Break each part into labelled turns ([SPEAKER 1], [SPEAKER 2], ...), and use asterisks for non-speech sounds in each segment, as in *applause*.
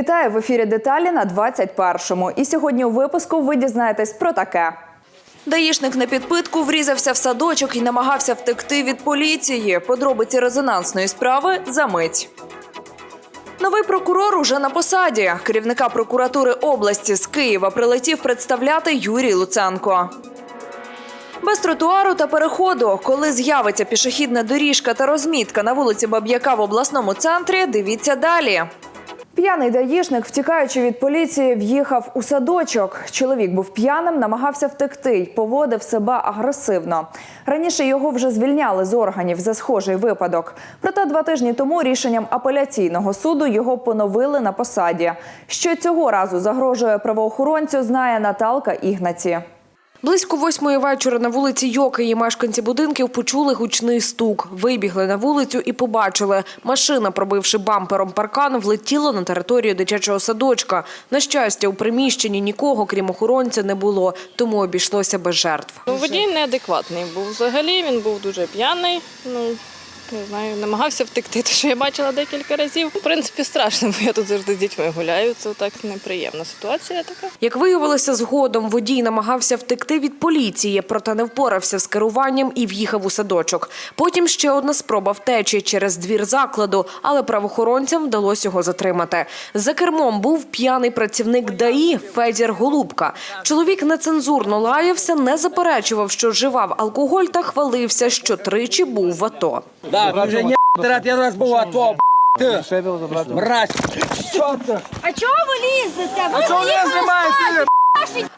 [SPEAKER 1] Вітаю в ефірі деталі на 21-му. І сьогодні у випуску ви дізнаєтесь про таке. Даїшник на підпитку врізався в садочок і намагався втекти від поліції. Подробиці резонансної справи за мить. Новий прокурор уже на посаді. Керівника прокуратури області з Києва прилетів представляти Юрій Луценко. Без тротуару та переходу, коли з'явиться пішохідна доріжка та розмітка на вулиці Баб'яка в обласному центрі, дивіться далі. П'яний даїшник, втікаючи від поліції, в'їхав у садочок. Чоловік був п'яним, намагався втекти й поводив себе агресивно. Раніше його вже звільняли з органів за схожий випадок. Проте два тижні тому рішенням апеляційного суду його поновили на посаді. Що цього разу загрожує правоохоронцю, знає Наталка Ігнаці. Близько восьмої вечора на вулиці Йокиї мешканці будинків почули гучний стук. Вибігли на вулицю і побачили. Машина, пробивши бампером паркан, влетіла на територію дитячого садочка. На щастя, у приміщенні нікого, крім охоронця, не було, тому обійшлося без жертв.
[SPEAKER 2] Ну, водій неадекватний був. Взагалі він був дуже п'яний. Ну не знаю, намагався втекти, *laughs* те, що я бачила декілька разів. В принципі, страшно, бо я тут завжди з дітьми гуляю. Це так неприємна ситуація така.
[SPEAKER 1] Як виявилося згодом, водій намагався втекти від поліції, проте не впорався з керуванням і в'їхав у садочок. Потім ще одна спроба втечі через двір закладу, але правоохоронцям вдалося його затримати. За кермом був п'яний працівник ДАІ Федір Голубка. Чоловік нецензурно лаявся, не заперечував, що вживав алкоголь та хвалився, що тричі був в АТО.
[SPEAKER 3] Да, ты уже не рад, я раз был АТО, ты, мразь. Что ты?
[SPEAKER 4] А чого ви лізете? Ви
[SPEAKER 3] А что не снимаешь,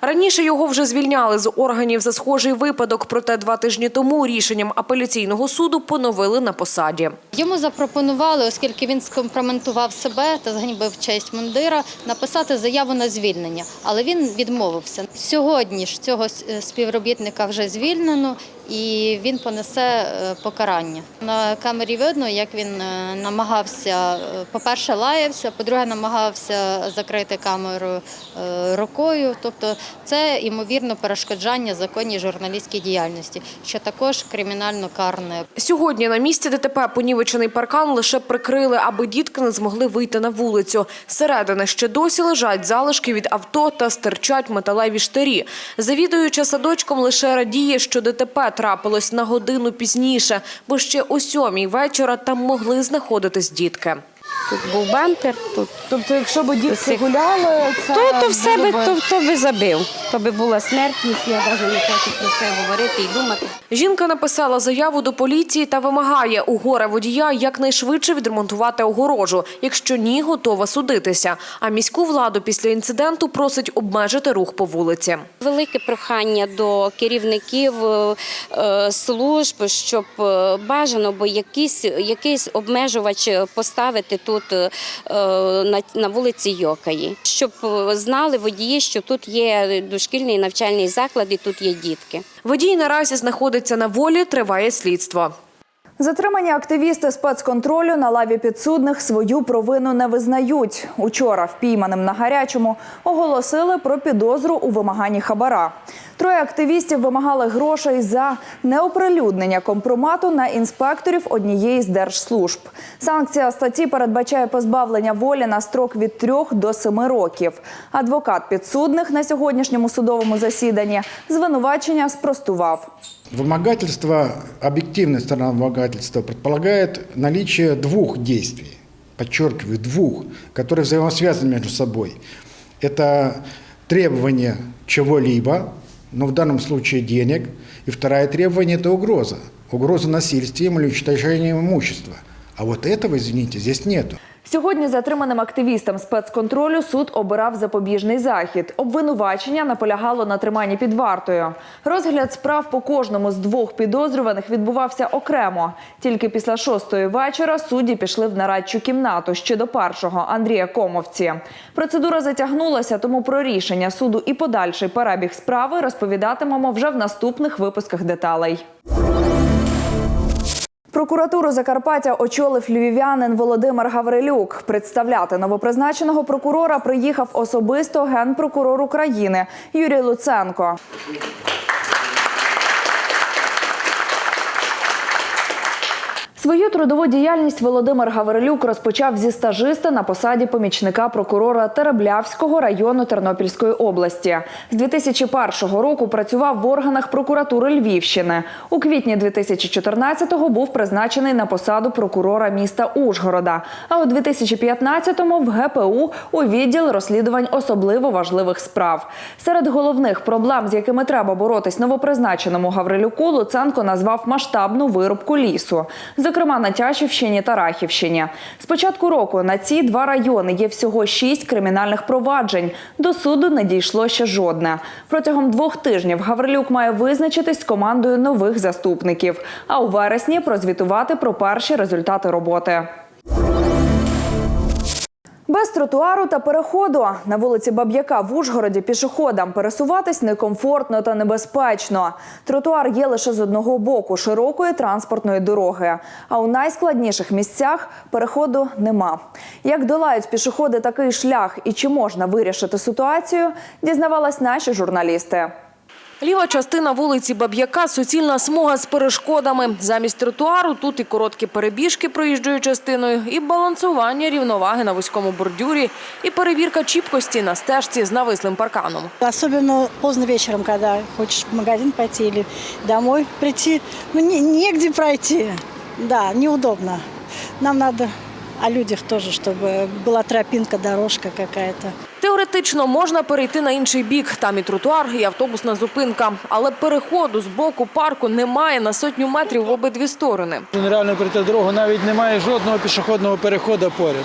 [SPEAKER 1] Раніше його вже звільняли з органів за схожий випадок, проте два тижні тому рішенням апеляційного суду поновили на посаді.
[SPEAKER 5] Йому запропонували, оскільки він скомпроментував себе та зганьбив честь мундира, написати заяву на звільнення, але він відмовився. Сьогодні ж цього співробітника вже звільнено, і він понесе е, покарання. На камері видно, як він е, намагався, е, по-перше, лаявся, по-друге, намагався закрити камеру е, рукою. Тобто, це ймовірно перешкоджання законній журналістській діяльності, що також кримінально карне.
[SPEAKER 1] Сьогодні на місці ДТП понівечений паркан лише прикрили, аби дітки не змогли вийти на вулицю. Зсередини ще досі лежать залишки від авто та стирчать металеві штирі. Завідуюча садочком лише радіє, що ДТП трапилось на годину пізніше, бо ще о сьомій вечора там могли знаходитись дітки.
[SPEAKER 6] Тут був бампер, тут
[SPEAKER 1] Тобто, якщо б
[SPEAKER 6] дітки
[SPEAKER 1] гуляли,
[SPEAKER 6] то, то все би то, то би забив. То би була смертність, я навіть не хочу про це говорити і думати.
[SPEAKER 1] Жінка написала заяву до поліції та вимагає у горе водія якнайшвидше відремонтувати огорожу. Якщо ні, готова судитися. А міську владу після інциденту просить обмежити рух по вулиці.
[SPEAKER 6] Велике прохання до керівників е, е, служб, щоб е, бажано, бо якийсь, якийсь обмежувач поставити тут е, на, на вулиці Йокаї, щоб е, знали водії, що тут є дошкільний навчальний заклад і тут є дітки.
[SPEAKER 1] Водій наразі знаходиться на волі, триває слідство. Затримані активісти спецконтролю на лаві підсудних свою провину не визнають. Учора впійманим на гарячому оголосили про підозру у вимаганні хабара. Троє активістів вимагали грошей за неоприлюднення компромату на інспекторів однієї з держслужб. Санкція статті передбачає позбавлення волі на строк від 3 до 7 років. Адвокат підсудних на сьогоднішньому судовому засіданні звинувачення спростував.
[SPEAKER 7] Вымогательство, объективная сторона вымогательства предполагает наличие двух действий, подчеркиваю, двух, которые взаимосвязаны между собой. Это требование чего-либо, но в данном случае денег, и второе требование – это угроза. Угроза насильствием или уничтожением имущества. А вот этого, извините, здесь нету.
[SPEAKER 1] Сьогодні затриманим активістам спецконтролю суд обирав запобіжний захід. Обвинувачення наполягало на триманні під вартою. Розгляд справ по кожному з двох підозрюваних відбувався окремо. Тільки після шостої вечора судді пішли в нарадчу кімнату ще до першого Андрія Комовці. Процедура затягнулася, тому про рішення суду і подальший перебіг справи розповідатимемо вже в наступних випусках деталей. Прокуратуру Закарпаття очолив львів'янин Володимир Гаврилюк. Представляти новопризначеного прокурора приїхав особисто генпрокурор України Юрій Луценко. Свою трудову діяльність Володимир Гаврилюк розпочав зі стажиста на посаді помічника прокурора Тереблявського району Тернопільської області. З 2001 року працював в органах прокуратури Львівщини. У квітні 2014-го був призначений на посаду прокурора міста Ужгорода. А у 2015-му в ГПУ у відділ розслідувань особливо важливих справ. Серед головних проблем, з якими треба боротись новопризначеному Гаврилюку, Луценко назвав масштабну вирубку лісу, зокрема на Тячівщині та Рахівщині. З початку року на ці два райони є всього шість кримінальних проваджень. До суду не дійшло ще жодне. Протягом двох тижнів Гаврилюк має визначитись з командою нових заступників, а у вересні прозвітувати про перші результати роботи. Без тротуару та переходу на вулиці Баб'яка в Ужгороді пішоходам пересуватись некомфортно та небезпечно. Тротуар є лише з одного боку широкої транспортної дороги. А у найскладніших місцях переходу нема. Як долають пішоходи такий шлях і чи можна вирішити ситуацію, дізнавалась наші журналісти.
[SPEAKER 8] Ліва частина вулиці Баб'яка – суцільна смуга з перешкодами. Замість тротуару тут і короткі перебіжки проїжджою частиною, і балансування рівноваги на вузькому бордюрі, і перевірка чіпкості на стежці з навислим парканом.
[SPEAKER 9] Особенно поздно вечером, когда хочешь в магазин пойти или домой прийти. Ну, не- негде пройти. Да, неудобно. Нам надо о людях тоже, чтобы была тропинка, дорожка какая-то.
[SPEAKER 8] Теоретично можна перейти на інший бік. Там і тротуар, і автобусна зупинка. Але переходу з боку парку немає на сотню метрів в обидві сторони.
[SPEAKER 10] Нереально перейти дорогу, навіть немає жодного пішохідного переходу поряд.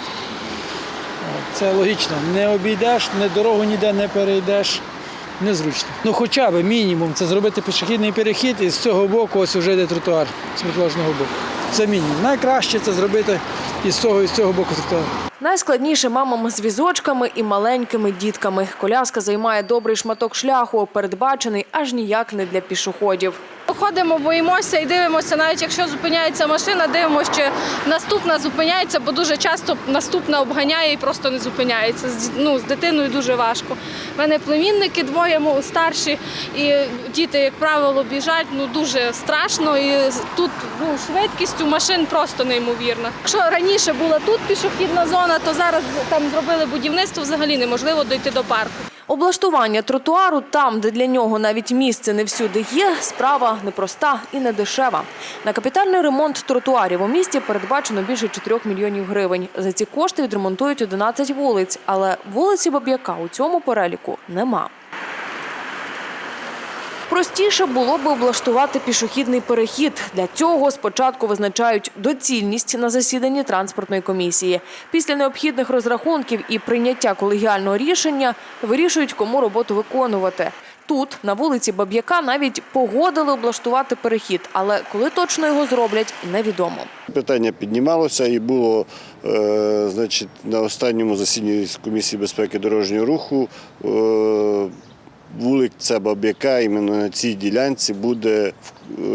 [SPEAKER 10] Це логічно. Не обійдеш, не дорогу ніде не перейдеш. Незручно. Ну хоча б мінімум це зробити пішохідний перехід і з цього боку ось вже йде тротуар з протилежного боку. Це мінімум. Найкраще це зробити із цього і з цього боку тротуар.
[SPEAKER 8] Найскладніше мамам з візочками і маленькими дітками. Коляска займає добрий шматок шляху, передбачений аж ніяк не для пішоходів.
[SPEAKER 2] Ходимо, боїмося і дивимося, навіть якщо зупиняється машина, дивимося, чи наступна зупиняється, бо дуже часто наступна обганяє і просто не зупиняється. З, ну, з дитиною дуже важко. У мене племінники двоє старші, і діти, як правило, біжать ну дуже страшно. І тут ну, швидкість у машин просто неймовірна. Якщо раніше була тут пішохідна зона, то зараз там зробили будівництво, взагалі неможливо дойти до парку.
[SPEAKER 8] Облаштування тротуару там, де для нього навіть місце не всюди є, справа непроста і не дешева. На капітальний ремонт тротуарів у місті передбачено більше 4 мільйонів гривень. За ці кошти відремонтують 11 вулиць, але вулиці Баб'яка у цьому переліку нема. Простіше було би облаштувати пішохідний перехід. Для цього спочатку визначають доцільність на засіданні транспортної комісії. Після необхідних розрахунків і прийняття колегіального рішення вирішують, кому роботу виконувати. Тут, на вулиці Баб'яка, навіть погодили облаштувати перехід, але коли точно його зроблять, невідомо.
[SPEAKER 11] Питання піднімалося і було е, значить, на останньому засіданні комісії безпеки дорожнього руху. Вулиця Баб'яка іменно на цій ділянці буде е,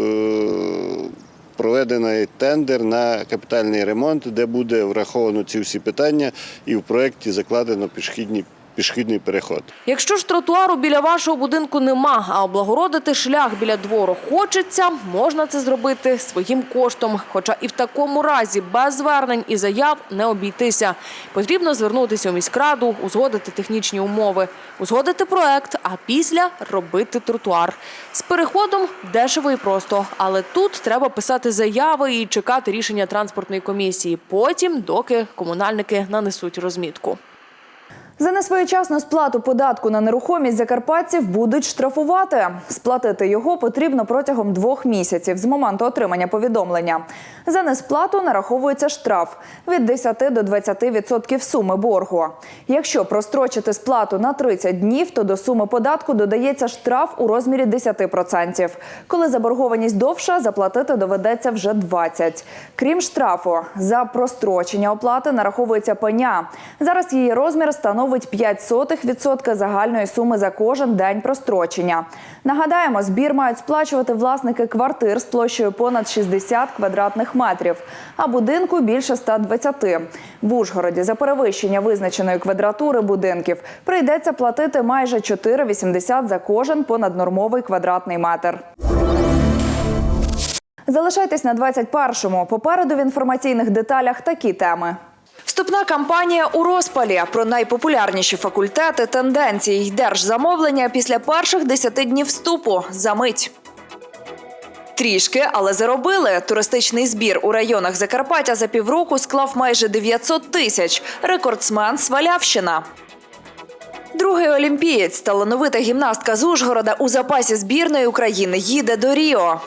[SPEAKER 11] проведений тендер на капітальний ремонт, де буде враховано ці всі питання, і в проєкті закладено пішохідні, пішохідний переход.
[SPEAKER 8] Якщо ж тротуару біля вашого будинку нема, а облагородити шлях біля двору хочеться, можна це зробити своїм коштом. Хоча і в такому разі без звернень і заяв не обійтися. Потрібно звернутися у міськраду, узгодити технічні умови, узгодити проект, а після робити тротуар. З переходом дешево і просто, але тут треба писати заяви і чекати рішення транспортної комісії. Потім, доки комунальники нанесуть розмітку.
[SPEAKER 1] За несвоєчасну сплату податку на нерухомість закарпатців будуть штрафувати. Сплатити його потрібно протягом двох місяців з моменту отримання повідомлення. За несплату нараховується штраф від 10 до 20% суми боргу. Якщо прострочити сплату на 30 днів, то до суми податку додається штраф у розмірі 10%. Коли заборгованість довша, заплатити доведеться вже 20%. Крім штрафу, за прострочення оплати нараховується пеня. Зараз її розмір становить 0,05% загальної суми за кожен день прострочення. Нагадаємо, збір мають сплачувати власники квартир з площею понад 60 квадратних метрів, а будинку більше 120. В Ужгороді за перевищення визначеної квадратури будинків прийдеться платити майже 4,80 за кожен понаднормовий квадратний метр. Залишайтесь на 21-му. Попереду в інформаційних деталях такі теми. Вступна кампанія у розпалі про найпопулярніші факультети, тенденції й держзамовлення після перших 10 днів вступу. Замить. Трішки, але заробили. Туристичний збір у районах Закарпаття за півроку склав майже 900 тисяч. Рекордсмен Свалявщина. Другий олімпієць, талановита гімнастка з Ужгорода у запасі збірної України їде до Ріо.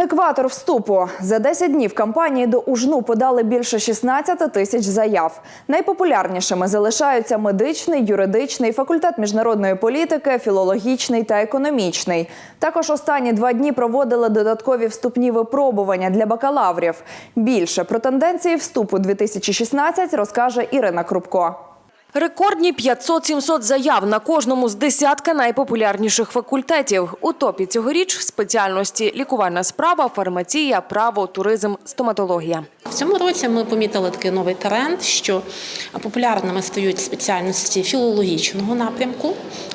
[SPEAKER 1] Екватор вступу за 10 днів кампанії до ужну подали більше 16 тисяч заяв. Найпопулярнішими залишаються медичний, юридичний, факультет міжнародної політики, філологічний та економічний. Також останні два дні проводили додаткові вступні випробування для бакалаврів. Більше про тенденції вступу 2016 розкаже Ірина Крупко.
[SPEAKER 8] Рекордні 500-700 заяв на кожному з десятка найпопулярніших факультетів. У топі цьогоріч спеціальності лікувальна справа, фармація, право, туризм, стоматологія.
[SPEAKER 12] В цьому році ми помітили такий новий тренд, що популярними стають спеціальності філологічного напрямку.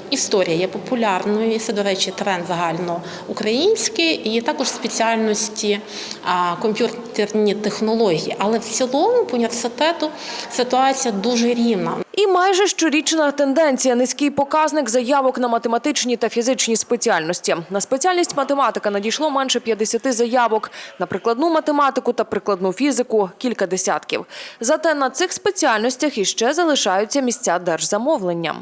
[SPEAKER 12] Історія є популярною, це, до речі, тренд загальноукраїнський, і також спеціальності комп'ютерні технології. Але в цілому по університету ситуація дуже рівна.
[SPEAKER 8] І майже щорічна тенденція низький показник заявок на математичні та фізичні спеціальності. На спеціальність математика надійшло менше 50 заявок, на прикладну математику та прикладну фізику кілька десятків. Зате на цих спеціальностях іще залишаються місця держзамовлення.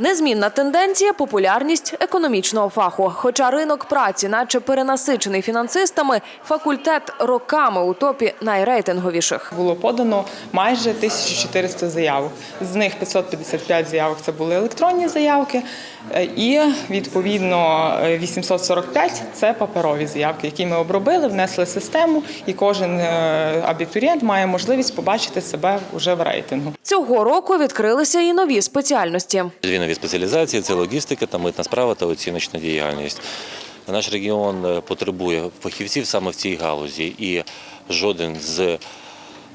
[SPEAKER 8] Незмінна тенденція популярність економічного фаху. Хоча ринок праці, наче перенасичений фінансистами, факультет роками у топі найрейтинговіших.
[SPEAKER 13] Було подано майже 1400 заявок. З них 555 заявок це були електронні заявки, і відповідно е, 845 це паперові заявки, які ми обробили, внесли в систему, і кожен е, абітурієнт має можливість побачити себе вже в рейтингу.
[SPEAKER 8] Цього року відкрилися і нові спеціальності.
[SPEAKER 14] Дві нові спеціалізації це логістика та митна справа та оціночна діяльність. Наш регіон е, потребує фахівців саме в цій галузі, і жоден з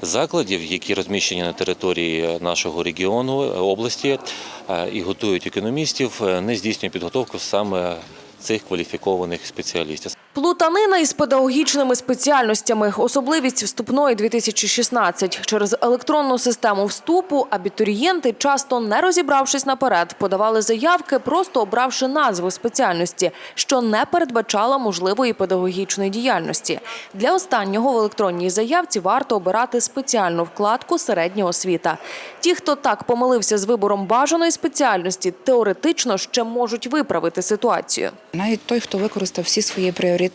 [SPEAKER 14] закладів, які розміщені на території нашого регіону області е, і готують економістів, е, не здійснює підготовку саме цих кваліфікованих спеціалістів.
[SPEAKER 8] Плутанина із педагогічними спеціальностями. Особливість вступної 2016. Через електронну систему вступу абітурієнти, часто не розібравшись наперед, подавали заявки, просто обравши назву спеціальності, що не передбачала можливої педагогічної діяльності. Для останнього в електронній заявці варто обирати спеціальну вкладку середня освіта. Ті, хто так помилився з вибором бажаної спеціальності, теоретично ще можуть виправити ситуацію.
[SPEAKER 15] Навіть той, хто використав всі свої пріоритети,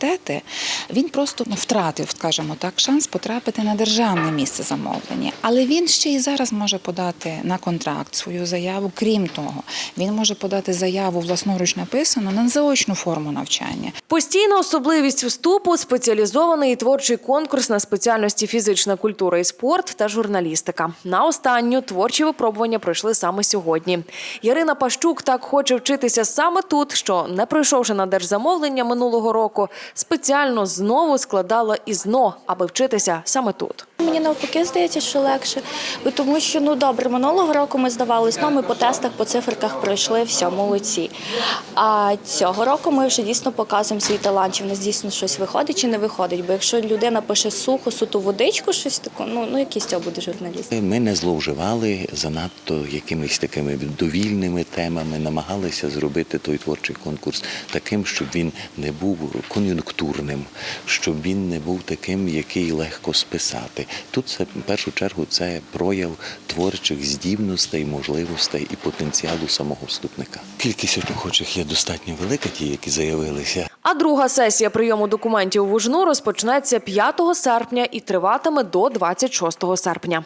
[SPEAKER 15] він просто ну, втратив, скажімо так, шанс потрапити на державне місце замовлення. Але він ще і зараз може подати на контракт свою заяву. Крім того, він може подати заяву власноруч написану на заочну форму навчання.
[SPEAKER 8] Постійна особливість вступу спеціалізований творчий конкурс на спеціальності фізична культура і спорт та журналістика. На останню творчі випробування пройшли саме сьогодні. Ярина Пащук так хоче вчитися саме тут, що не пройшовши на держзамовлення минулого року, спеціально знову складала із НО, аби вчитися саме тут.
[SPEAKER 4] Мені навпаки здається, що легше, тому що ну добре, минулого року ми здавали ЗНО, ми по тестах, по циферках пройшли, все, молодці. А цього року ми вже дійсно показуємо свій талант, чи в нас дійсно щось виходить чи не виходить. Бо якщо людина пише сухо, суту водичку, щось таке, ну, ну який з цього буде журналіст.
[SPEAKER 16] Ми не зловживали занадто якимись такими довільними темами, намагалися зробити той творчий конкурс таким, щоб він не був кон'юнктурним, щоб він не був таким, який легко списати. Тут це в першу чергу це прояв творчих здібностей, можливостей і потенціалу самого вступника. Кількість охочих є достатньо велика, ті, які заявилися.
[SPEAKER 8] А друга сесія прийому документів в УЖНУ розпочнеться 5 серпня і триватиме до 26 серпня.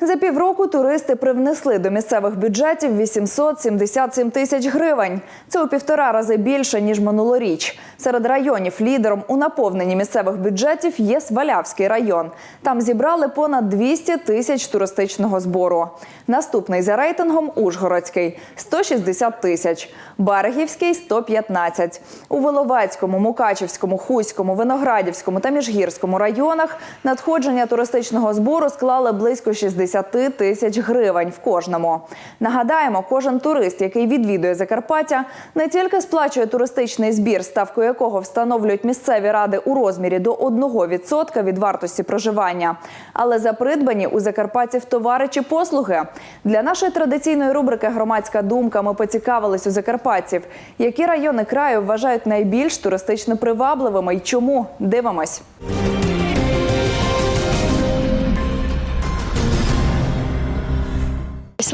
[SPEAKER 1] За півроку туристи привнесли до місцевих бюджетів 877 тисяч гривень. Це у півтора рази більше ніж минулоріч. Серед районів лідером у наповненні місцевих бюджетів є Свалявський район. Там зібрали понад 200 тисяч туристичного збору. Наступний за рейтингом Ужгородський 160 тисяч, Берегівський 115. У Воловецькому, Мукачівському, Хуському, Виноградівському та Міжгірському районах надходження туристичного збору склали близько 60 60 тисяч гривень в кожному. Нагадаємо, кожен турист, який відвідує Закарпаття, не тільки сплачує туристичний збір, ставку якого встановлюють місцеві ради у розмірі до 1% від вартості проживання, але за придбані у закарпатців товари чи послуги. Для нашої традиційної рубрики Громадська думка ми поцікавились у закарпатців, які райони краю вважають найбільш туристично привабливими і чому дивимось.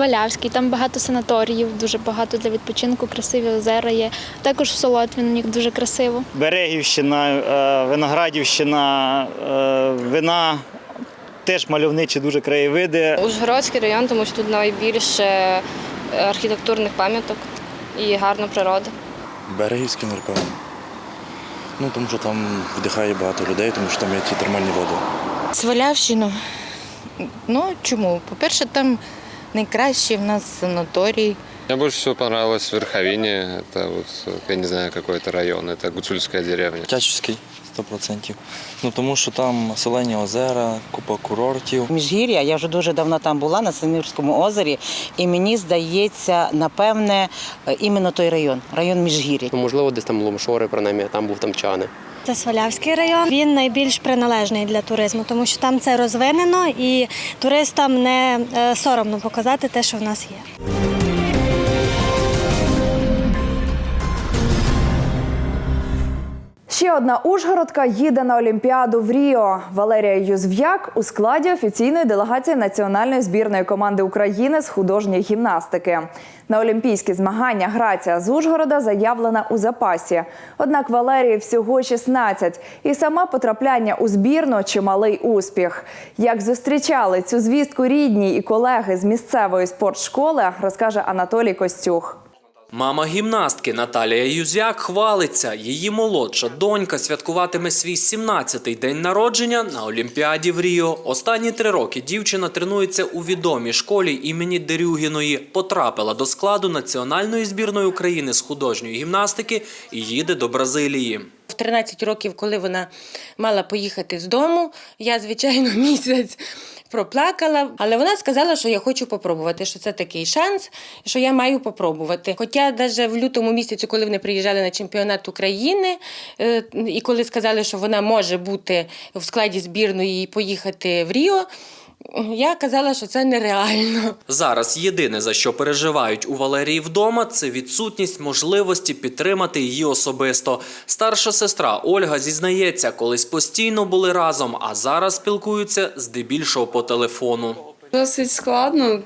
[SPEAKER 17] Свалявський, там багато санаторіїв, дуже багато для відпочинку, красиві озера є. Також в Солотвіні дуже красиво.
[SPEAKER 18] Берегівщина, е, Виноградівщина, е, вина. Теж мальовничі дуже краєвиди.
[SPEAKER 2] Ужгородський район, тому що тут найбільше е, архітектурних пам'яток і гарна природа.
[SPEAKER 19] Берегівський напевно. Ну, тому що там вдихає багато людей, тому що там є ті термальні води.
[SPEAKER 20] Свалявщину. Ну чому? По-перше, там найкращий в нас санаторій.
[SPEAKER 21] Мне больше всего понравилось в Верховине. Это вот, я не знаю, какой это район. Это Гуцульская деревня.
[SPEAKER 19] Тячівський, 100%. Ну, тому що там солені озера, купа курортів.
[SPEAKER 22] Міжгір'я, я вже дуже давно там була на Семірському озері, і мені здається, напевне, е, іменно той район, район Міжгір'я.
[SPEAKER 23] Ну, можливо, десь там Ломшори, принаймні, а там був тамчани.
[SPEAKER 24] Це Свалявський район. Він найбільш приналежний для туризму, тому що там це розвинено і туристам не е, соромно показати те, що в нас є.
[SPEAKER 1] Ще одна Ужгородка їде на Олімпіаду в Ріо. Валерія Юзв'як у складі офіційної делегації національної збірної команди України з художньої гімнастики. На олімпійські змагання грація з Ужгорода заявлена у запасі. Однак Валерії всього 16. І саме потрапляння у збірну чималий успіх. Як зустрічали цю звістку рідні і колеги з місцевої спортшколи, розкаже Анатолій Костюх.
[SPEAKER 25] Мама гімнастки Наталія Юзяк хвалиться. Її молодша донька святкуватиме свій 17-й день народження на Олімпіаді в Ріо. Останні три роки дівчина тренується у відомій школі імені Дерюгіної. Потрапила до складу національної збірної України з художньої гімнастики і їде до Бразилії.
[SPEAKER 22] В 13 років, коли вона мала поїхати з дому, я, звичайно, *laughs* місяць проплакала, але вона сказала, що я хочу попробувати, що це такий шанс, що я маю попробувати. Хоча навіть в лютому місяці, коли вони приїжджали на чемпіонат України, е, і коли сказали, що вона може бути в складі збірної і поїхати в Ріо, я казала, що це нереально.
[SPEAKER 25] Зараз єдине за що переживають у Валерії вдома, це відсутність можливості підтримати її особисто. Старша сестра Ольга зізнається, колись постійно були разом, а зараз спілкуються здебільшого по телефону.
[SPEAKER 26] Досить складно,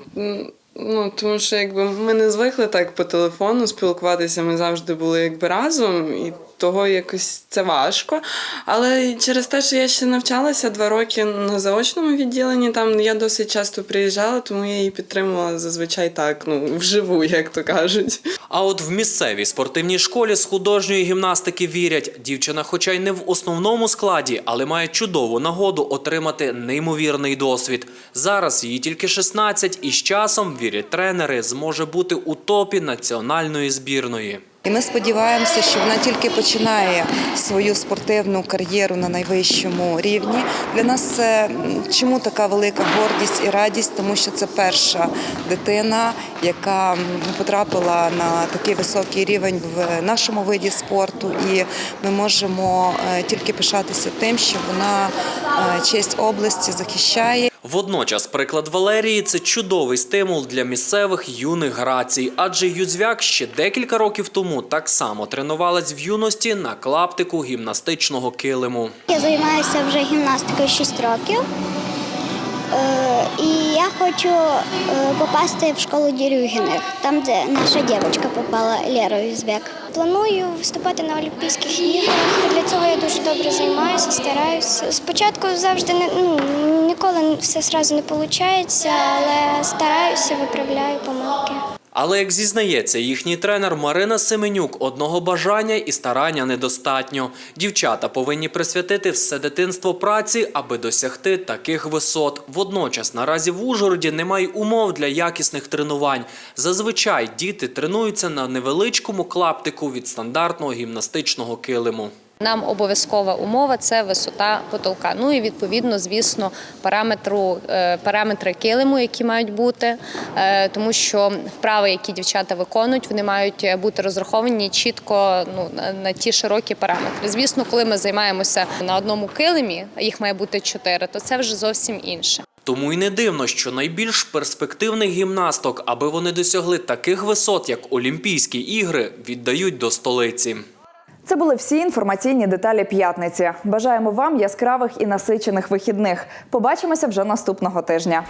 [SPEAKER 26] ну тому що якби ми не звикли так по телефону спілкуватися. Ми завжди були якби разом, і того якось це важко. Але через те, що я ще навчалася два роки на заочному відділенні, там я досить часто приїжджала, тому я її підтримувала зазвичай так, ну вживу, як то кажуть.
[SPEAKER 25] А от в місцевій спортивній школі з художньої гімнастики вірять, дівчина, хоча й не в основному складі, але має чудову нагоду отримати неймовірний досвід. Зараз їй тільки 16, і з часом вірять тренери, зможе бути у топі національної збірної.
[SPEAKER 27] І ми сподіваємося, що вона тільки починає свою спортивну кар'єру на найвищому рівні. Для нас це чому така велика гордість і радість, тому що це перша дитина, яка потрапила на такий високий рівень в нашому виді спорту, і ми можемо е, тільки пишатися тим, що вона е, честь області захищає.
[SPEAKER 25] Водночас, приклад Валерії це чудовий стимул для місцевих юних грацій, адже Юзвяк ще декілька років тому так само тренувалась в юності на клаптику гімнастичного килиму.
[SPEAKER 28] Я займаюся вже гімнастикою 6 років. Е, І я хочу е, попасти в школу Дірюгіних, там, де наша дівчинка попала Лера Юзбек. Планую виступати на Олімпійських іграх. Для цього я дуже добре займаюся, стараюся. Спочатку завжди не ну, ніколи все одразу не виходить, але стараюся, виправляю помилки.
[SPEAKER 25] Але як зізнається їхній тренер Марина Семенюк, одного бажання і старання недостатньо. Дівчата повинні присвятити все дитинство праці, аби досягти таких висот. Водночас наразі в Ужгороді немає умов для якісних тренувань. Зазвичай діти тренуються на невеличкому клаптику від стандартного гімнастичного килиму.
[SPEAKER 29] Нам обов'язкова умова це висота потолка. Ну і відповідно, звісно, параметру е, параметри килиму, які мають бути, е, тому що вправи, які дівчата виконують, вони мають бути розраховані чітко ну на, ті широкі параметри. Звісно, коли ми займаємося на одному килимі, їх має бути чотири, то це вже зовсім інше.
[SPEAKER 25] Тому й не дивно, що найбільш перспективних гімнасток, аби вони досягли таких висот, як Олімпійські ігри, віддають до столиці.
[SPEAKER 1] Це були всі інформаційні деталі п'ятниці. Бажаємо вам яскравих і насичених вихідних. Побачимося вже наступного тижня.